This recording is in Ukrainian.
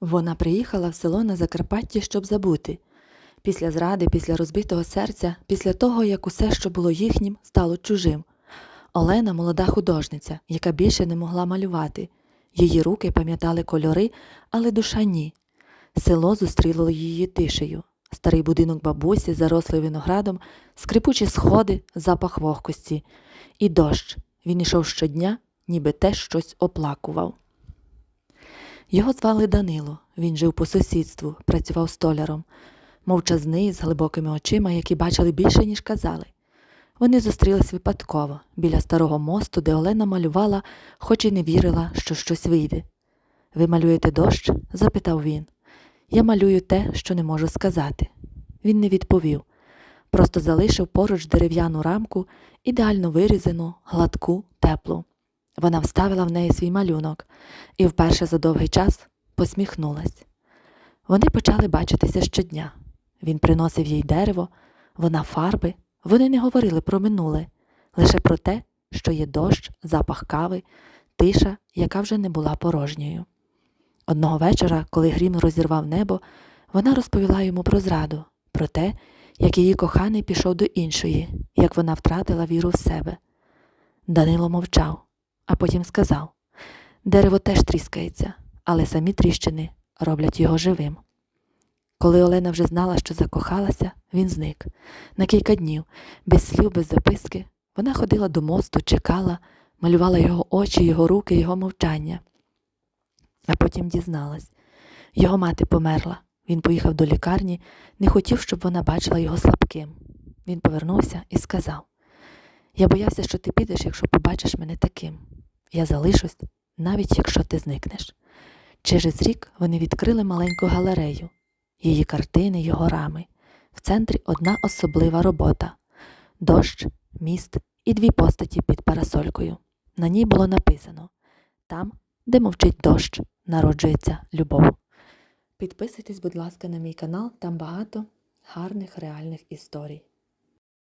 Вона приїхала в село на Закарпатті, щоб забути. Після зради, після розбитого серця, після того, як усе, що було їхнім, стало чужим. Олена молода художниця, яка більше не могла малювати. Її руки пам'ятали кольори, але душа ні. Село зустріло її тишею. Старий будинок бабусі, зарослий виноградом, скрипучі сходи, запах вогкості. І дощ. Він ішов щодня, ніби те щось оплакував. Його звали Данило. Він жив по сусідству, працював столяром, мовчазний, з глибокими очима, які бачили більше, ніж казали. Вони зустрілись випадково біля старого мосту, де Олена малювала, хоч і не вірила, що щось вийде. Ви малюєте дощ? запитав він. Я малюю те, що не можу сказати. Він не відповів, просто залишив поруч дерев'яну рамку, ідеально вирізану, гладку, теплу. Вона вставила в неї свій малюнок і вперше за довгий час посміхнулась. Вони почали бачитися щодня. Він приносив їй дерево, вона фарби. Вони не говорили про минуле, лише про те, що є дощ, запах кави, тиша, яка вже не була порожньою. Одного вечора, коли грім розірвав небо, вона розповіла йому про зраду, про те, як її коханий пішов до іншої, як вона втратила віру в себе. Данило мовчав, а потім сказав дерево теж тріскається, але самі тріщини роблять його живим. Коли Олена вже знала, що закохалася, він зник. На кілька днів, без слів, без записки, вона ходила до мосту, чекала, малювала його очі, його руки, його мовчання. А потім дізналась його мати померла. Він поїхав до лікарні, не хотів, щоб вона бачила його слабким. Він повернувся і сказав: Я боявся, що ти підеш, якщо побачиш мене таким. Я залишусь, навіть якщо ти зникнеш. Через рік вони відкрили маленьку галерею, її картини, його рами. В центрі одна особлива робота дощ, міст і дві постаті під парасолькою. На ній було написано Там, де мовчить дощ, народжується любов. Підписуйтесь, будь ласка, на мій канал, там багато гарних реальних історій.